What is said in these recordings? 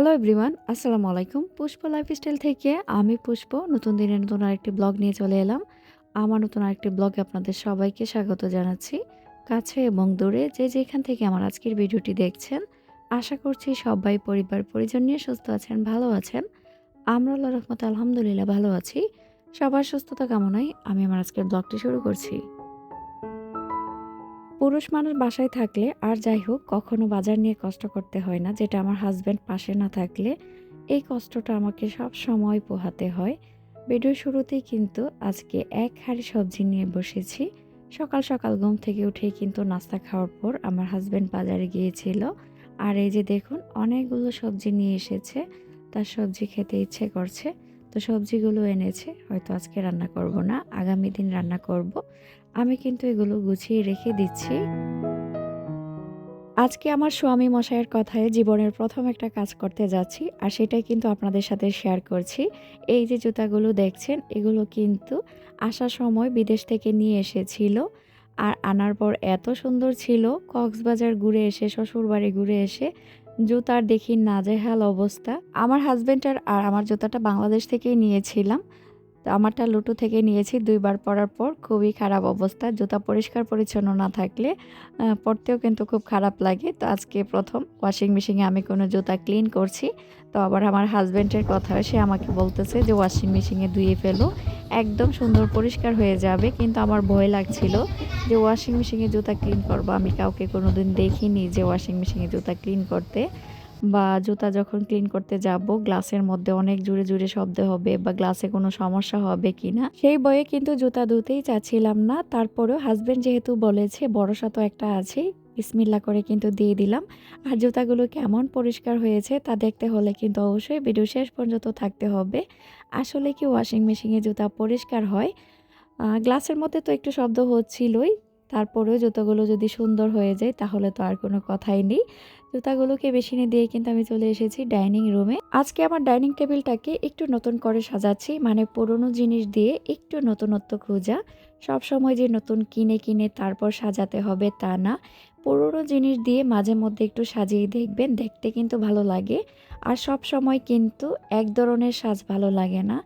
Hello everyone আসসালামু আলাইকুম পুষ্প lifestyle থেকে আমি পুষ্প। নতুন দিনে নতুন আরেকটি ব্লগ নিয়ে চলে এলাম। আমার নতুন আরেকটি ব্লগে আপনাদের সবাইকে স্বাগত জানাচ্ছি। কাছে এবং দূরে যে যেখান থেকে আমার আজকের ভিডিওটি দেখছেন, আশা করছি সবাই পরিবার, পরিজন নিয়ে সুস্থ আছেন, ভালো আছেন। আমরা আল্লাহ রহমত আলহামদুলিল্লাহ ভালো আছি। সবার সুস্থতা কামনায় আমি আমার আজকের ব্লগটি শুরু করছি। পুরুষ মানুষ বাসায় থাকলে আর যাই হোক, কখনো বাজার নিয়ে কষ্ট করতে হয় না, যেটা আমার হাজব্যান্ড পাশে না থাকলে এই কষ্টটা আমাকে সব সময় পোহাতে হয়। ভিডিও শুরুতেই কিন্তু আজকে এক হাঁড়ি সবজি নিয়ে বসেছি। সকাল সকাল ঘুম থেকে উঠে কিন্তু নাস্তা খাওয়ার পর আমার হাজব্যান্ড বাজারে গিয়েছিল। আর এই যে দেখুন, অনেকগুলো সবজি নিয়ে এসেছে। তার সবজি খেতে ইচ্ছে করছে। তো সবজিগুলো এনেছে, হয়তো আজকে রান্না করব না, আগামী দিন রান্না করব। আমি কিন্তু এগুলো গুছিয়ে রেখে দিচ্ছি। আজকে আমার স্বামী মশাইয়ের কথায় জীবনের প্রথম একটা কাজ করতে যাচ্ছি, আর সেটাই কিন্তু আপনাদের সাথে শেয়ার করছি। এই যে জুতাগুলো দেখছেন, এগুলো কিন্তু আসার সময় বিদেশ থেকে নিয়ে এসেছিল, আর আনার পর এত সুন্দর ছিল, কক্সবাজার ঘুরে এসে শ্বশুর বাড়ি ঘুরে এসে জুতার দেখি নাজেহাল অবস্থা। আমার হাজবেন্ডের আর আমার জুতাটা বাংলাদেশ থেকেই নিয়েছিলাম তো আমারটা লুটু থেকে নিয়েছি, দুইবার পরার পর খুবই খারাপ অবস্থা। জুতা পরিষ্কার পরিচ্ছন্ন না থাকলে পরতেও কিন্তু খুব খারাপ লাগে। তো আজকে প্রথম ওয়াশিং মেশিনে আমি কোনো জুতা ক্লিন করছি। তো আবার আমার হাজব্যান্ডের কথা সে আমাকে বলতেছে যে ওয়াশিং মেশিনে ধুয়ে ফেলো। একদম সুন্দর পরিষ্কার হয়ে যাবে। কিন্তু আমার ভয় লাগছিল যে ওয়াশিং মেশিনে জুতা ক্লিন করব? আমি কাউকে কোনোদিন দেখিনি যে ওয়াশিং মেশিনে জুতা ক্লিন করতে। বা জুতা যখন ক্লিন করতে যাব গ্লাসের মধ্যে অনেক জুড়ে জুড়ে শব্দ হবে বা গ্লাসে কোনো সমস্যা হবে কিনা, সেই বয়ে কিন্তু জুতা ধুতেই চাচ্ছিলাম না। তারপরেও হাজবেন্ড যেহেতু বলেছে, বড়সা তো একটা আছে বিসমিল্লা করে কিন্তু দিয়ে দিলাম। আর জুতাগুলো কেমন পরিষ্কার হয়েছে তা দেখতে হলে কিন্তু অবশ্যই ভিডিও শেষ পর্যন্ত থাকতে হবে। আসলে কি ওয়াশিং মেশিনে জুতা পরিষ্কার হয়? গ্লাসের মধ্যে তো একটু শব্দ হচ্ছিলই। তারপরেও জুতোগুলো যদি সুন্দর হয়ে যায়, তাহলে তো আর কোনো কথাই নেই। জুতাগুলোকে বেশিনে দিয়ে কিন্তু আমি চলে এসেছি ডাইনিং রুমে। আজকে আমার ডাইনিং টেবিলটাকে একটু নতুন করে সাজাচ্ছি মানে পুরনো জিনিস দিয়ে একটু নতুনত্ব খোঁজা। সব সময় যে নতুন কিনে কিনে তারপর সাজাতে হবে তা না। পুরনো জিনিস দিয়ে মাঝে মধ্যে একটু সাজিয়ে দেখবেন, দেখতে কিন্তু ভালো লাগে। আর সব সময় কিন্তু এক ধরনের সাজ ভালো লাগে না।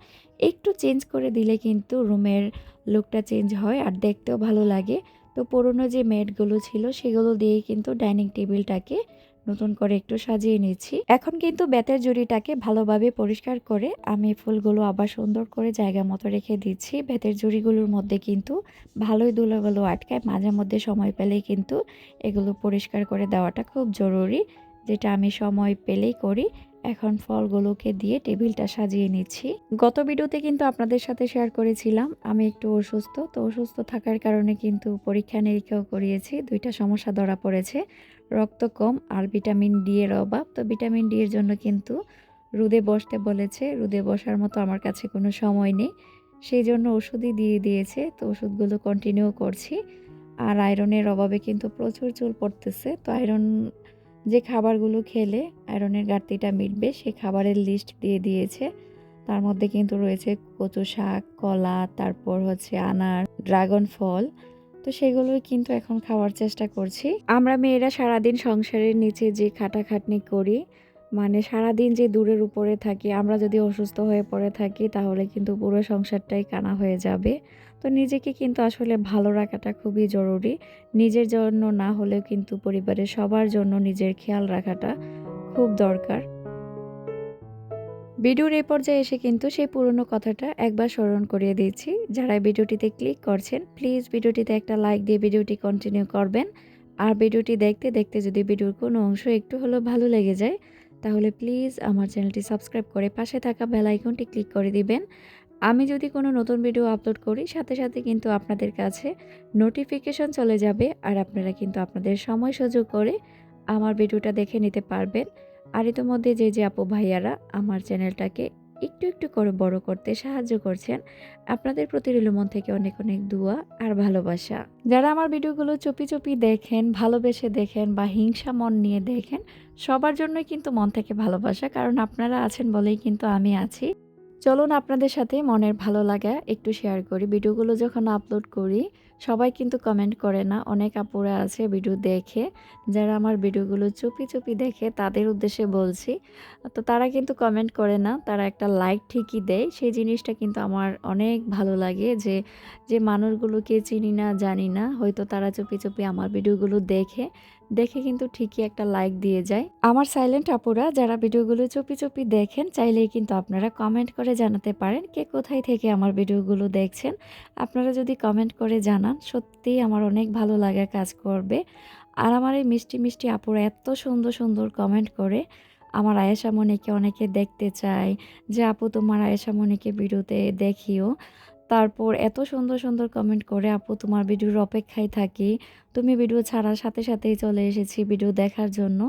একটু চেঞ্জ করে দিলে কিন্তু রুমের লুকটা চেঞ্জ হয় আর দেখতেও ভালো লাগে। তো পুরনো যে ম্যাটগুলো ছিল সেগুলো দিয়ে কিন্তু ডাইনিং টেবিলটাকে নতুন করে একটু সাজিয়ে নিয়েছি। এখন কিন্তু বেতের জুড়িটাকে ভালোভাবে পরিষ্কার করে আমি ফুলগুলো আবার সুন্দর করে জায়গা মতো রেখে দিচ্ছি। বেতের জুড়িগুলোর মধ্যে কিন্তু ভালোই ধুলোগুলো আটকায়। মাঝে মধ্যে সময় পেলেই কিন্তু এগুলো পরিষ্কার করে দেওয়াটা খুব জরুরি। যেটা আমি সময় পেলেই করি। এখন ফলগুলোকে দিয়ে টেবিলটা সাজিয়ে নিচ্ছি। গত ভিডিওতে কিন্তু আপনাদের সাথে শেয়ার করেছিলাম, আমি একটু অসুস্থ, তো অসুস্থ থাকার কারণে কিন্তু পরীক্ষা নিরীক্ষাও করিয়েছি, দুইটা সমস্যা ধরা পড়েছে, রক্ত কম আর ভিটামিন ডি এর অভাব, তো ভিটামিন ডি এর জন্য কিন্তু রোদে বসতে বলেছে, রোদে বসার মতো আমার কাছে কোনো সময় নেই, সেই জন্য ওষুধই দিয়ে দিয়েছে, তো ওষুধগুলো কন্টিনিউ করছি। আর আয়রনের অভাবে কিন্তু প্রচুর চুল পড়তেছে, তো আয়রন যে খাবারগুলো খেলে আয়রনের ঘাটতিটা মিটবে সেই খাবারের লিস্ট দিয়ে দিয়েছে। তার মধ্যে কিন্তু রয়েছে কচু শাক, কলা, তারপর হচ্ছে আনার ড্রাগন ফল তো সেগুলোই কিন্তু এখন খাওয়ার চেষ্টা করছি। আমরা মেয়েরা সারাদিন সংসারের নিচে যে খাটাখাটনি করি মানে সারাদিন যে দূরের উপরে থাকি, আমরা যদি অসুস্থ হয়ে পড়ে থাকি, তাহলে কিন্তু পুরো সংসারটাই কানা হয়ে যাবে। তো নিজেকে কিন্তু আসলে ভালো রাখাটা খুবই জরুরি। নিজের জন্য না হলেও কিন্তু পরিবারের সবার জন্য নিজের খেয়াল রাখাটা খুব দরকার। ভিডিওর এই পর্যায়ে এসে কিন্তু সেই পুরনো কথাটা একবার স্মরণ করিয়ে দিচ্ছি। যারা ভিডিওটিতে ক্লিক করছেন প্লিজ ভিডিওটিতে একটা লাইক দিয়ে ভিডিওটি কন্টিনিউ করবেন। আর ভিডিওটি দেখতে দেখতে যদি ভিডিওর কোনো অংশ একটু হলেও ভালো লেগে যায়, তাহলে প্লিজ আমার চ্যানেলটি সাবস্ক্রাইব করে পাশে থাকা বেল আইকনটি ক্লিক করে দিবেন। আমি যদি কোনো নতুন ভিডিও আপলোড করি, সাথে সাথে কিন্তু আপনাদের কাছে নোটিফিকেশন চলে যাবে আর আপনারা কিন্তু আপনাদের সময় সুযোগ করে আমার ভিডিওটা দেখে নিতে পারবেন। আর ইতিমধ্যে যে যে আপু ভাইয়ারা আমার চ্যানেলটাকে একটু একটু করে বড় করতে সাহায্য করছেন, আপনাদের প্রতি রইল মন থেকে অনেক অনেক দোয়া আর ভালোবাসা। যারা আমার ভিডিওগুলো চুপি চুপি দেখেন, ভালোবেসে দেখেন বা হিংসা মন নিয়ে দেখেন, সবার জন্যই কিন্তু মন থেকে ভালোবাসা, কারণ আপনারা আছেন বলেই কিন্তু আমি আছি। চলুন আপনাদের সাথে মনের ভালো লাগা একটু শেয়ার করি। ভিডিওগুলো যখন আপলোড করি সবাই কিন্তু কমেন্ট করে না। অনেক আপুরা আছে ভিডিও দেখে। যারা আমার ভিডিওগুলো চুপি চুপি দেখে, তাদের উদ্দেশ্যে বলছি। তো তারা কিন্তু কমেন্ট করে না। তারা একটা লাইক ঠিকই দেয়। সেই জিনিসটা কিন্তু আমার অনেক ভালো লাগে যে যে মানুষগুলোকে চিনি না, জানি না। হয়তো তারা চুপি চুপি আমার ভিডিওগুলো দেখে। দেখে কিন্তু ঠিকই একটা লাইক দিয়ে যায়। আমার সাইলেন্ট আপুরা, যারা ভিডিওগুলো চুপি চুপি দেখেন, চাইলেই কিন্তু আপনারা কমেন্ট করে জানাতে পারেন, কে কোথায় থেকে আমার ভিডিওগুলো দেখছেন। আপনারা যদি কমেন্ট করে জানান সত্যিই আমার অনেক ভালো লাগা কাজ করবে। আর আমার এই মিষ্টি মিষ্টি আপুরা এত সুন্দর সুন্দর কমেন্ট করে। আমার আয়েশা মনিকে অনেকে দেখতে চায় যে, আপু, তোমার আয়েশা মনিকে ভিডিওতে দেখিও। তারপর এত সুন্দর সুন্দর কমেন্ট করে, আপু, তোমার ভিডিওর অপেক্ষায় থাকি। তুমি ভিডিও ছাড়ার সাথে সাথেই চলে এসেছি ভিডিও দেখার জন্য।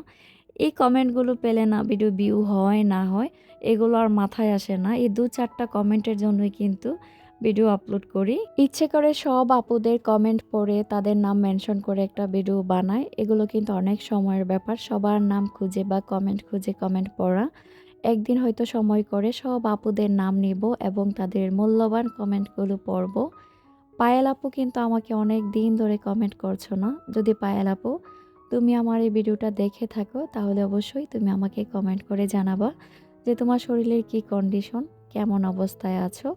এই কমেন্টগুলো পেলে না ভিডিও ভিউ হয়, না হয়, এগুলো আর মাথায় আসে না। এই দু চারটা কমেন্টের জন্যই কিন্তু ভিডিও আপলোড করি। ইচ্ছে করে সব আপুদের কমেন্ট পড়ে, তাদের নাম মেনশন করে একটা ভিডিও বানাই। এগুলো কিন্তু অনেক সময়ের ব্যাপার। সবার নাম খুঁজে বা কমেন্ট খুঁজে কমেন্ট পড়া। একদিন হয়তো সময় করে সব আপুদের নাম নিব এবং তাদের মূল্যবান কমেন্টগুলো পড়ব। পায়েল আপু কিন্তু আমাকে অনেক দিন ধরে কমেন্ট করছ না। যদি পায়েল আপু, তুমি আমার এই ভিডিওটা দেখে থাকো, তাহলে অবশ্যই তুমি আমাকে কমেন্ট করে জানাবা যে তোমার শরীরের কি কন্ডিশন কেমন অবস্থায় আছো।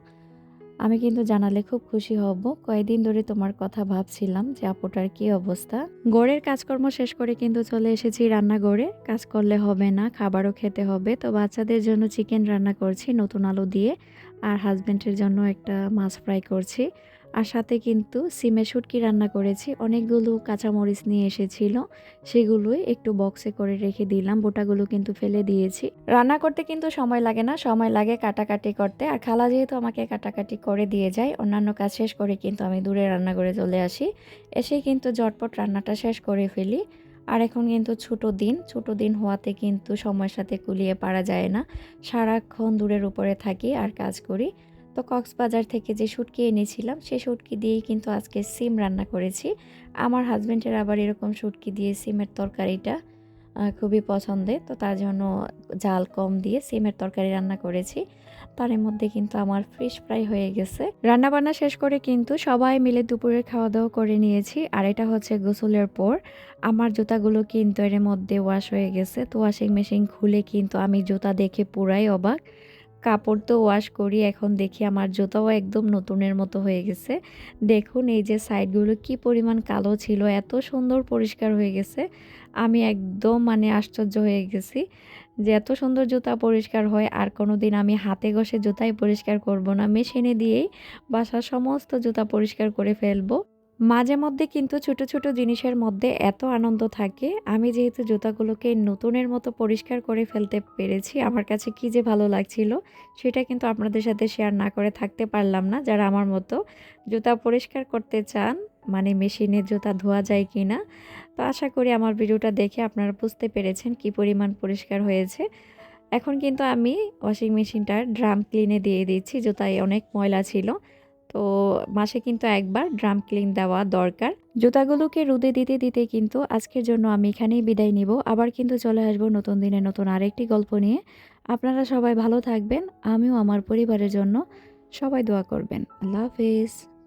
আমি কিন্তু জানালে খুব খুশি হব। কয়েকদিন ধরে তোমার কথা ভাবছিলাম যে আপুটার কি অবস্থা। গড়ের কাজকর্ম শেষ করে কিন্তু চলে এসেছি রান্নাঘরে। কাজ করলে হবে না, খাবারও খেতে হবে। তো বাচ্চাদের জন্য চিকেন রান্না করছি নতুন আলু দিয়ে। আর হাজব্যান্ডের জন্য একটা মাছ ফ্রাই করছি। আর সাথে কিন্তু সিমের শুটকি রান্না করেছি। অনেকগুলো কাঁচামরিচ নিয়ে এসেছিল। সেগুলোই একটু বক্সে করে রেখে দিলাম। বোটাগুলো কিন্তু ফেলে দিয়েছি। রান্না করতে কিন্তু সময় লাগে না। সময় লাগে কাটাকাটি করতে। আর খালা যেহেতু আমাকে কাটাকাটি করে দিয়ে যায়, অন্যান্য কাজ শেষ করে কিন্তু আমি দূরে রান্না করে চলে আসি। এসে কিন্তু জটপট রান্নাটা শেষ করে ফেলি। আর এখন কিন্তু ছোট দিন। ছোট দিন হওয়াতে কিন্তু সময়ের সাথে কুলিয়ে পারা যায় না। সারাক্ষণ দূরের উপরে থাকি আর কাজ করি। তো কক্সবাজার থেকে যে শুটকি এনেছিলাম সেই শুটকি দিয়েই কিন্তু আজকে সিম রান্না করেছি। আমার হাজব্যান্ডের আবার এরকম শুটকি দিয়ে সিমের তরকারিটা খুবই পছন্দের। তো তার জন্য জাল কম দিয়ে সিমের তরকারি রান্না করেছি। তার মধ্যে কিন্তু আমার ফিশ ফ্রাই হয়ে গেছে। রান্না বান্না শেষ করে কিন্তু সবাই মিলে দুপুরের খাওয়া দাওয়া করে নিয়েছি। আর এটা হচ্ছে গোসলের পর। আমার জুতাগুলো কিন্তু এর মধ্যে ওয়াশ হয়ে গেছে। তো ওয়াশিং মেশিন খুলে কিন্তু আমি জুতা দেখে পুরাই অবাক। কাপড় তো ওয়াশ করি, এখন দেখি আমার জুতাও একদম নতুনের মতো হয়ে গেছে। দেখুন এই যে সাইডগুলো কি পরিমাণ কালো ছিল, এত সুন্দর পরিষ্কার হয়ে গেছে। আমি একদম মানে আশ্চর্য হয়ে গেছি যে এত সুন্দর জুতা পরিষ্কার হয়, আর কোনো দিন আমি হাতে ঘষে জুতাই পরিষ্কার করব না। মেশিনে দিয়েই বাসার সমস্ত জুতা পরিষ্কার করে ফেলব। মাঝে মধ্যে কিন্তু ছোট ছোট জিনিসের মধ্যে এত আনন্দ থাকে। আমি যেহেতু জুতাগুলোকে নতুনের মতো পরিষ্কার করে ফেলতে পেরেছি, আমার কাছে কি যে ভালো লাগছিল সেটা কিন্তু আপনাদের সাথে শেয়ার না করে থাকতে পারলাম না। যারা আমার মতো জুতা পরিষ্কার করতে চান মানে মেশিনে জুতা ধোয়া যায় কি না তো আশা করি আমার ভিডিওটা দেখে আপনারা বুঝতে পেরেছেন কি পরিমাণ পরিষ্কার হয়েছে। এখন কিন্তু আমি ওয়াশিং মেশিনটার ড্রাম ক্লিনে দিয়ে দিচ্ছি, জুতায় অনেক ময়লা ছিল। তো মাসে কিন্তু একবার ড্রাম ক্লিন দেওয়া দরকার। জুতাগুলোকে রুদে দিতে দিতে কিন্তু আজকের জন্য আমি এখানেই বিদায় নিব। আবার কিন্তু চলে আসব নতুন দিনে নতুন আরেকটি গল্প নিয়ে। আপনারা সবাই ভালো থাকবেন, আমিও আমার পরিবারের জন্য সবাই দোয়া করবেন। আল্লাহ হাফিজ।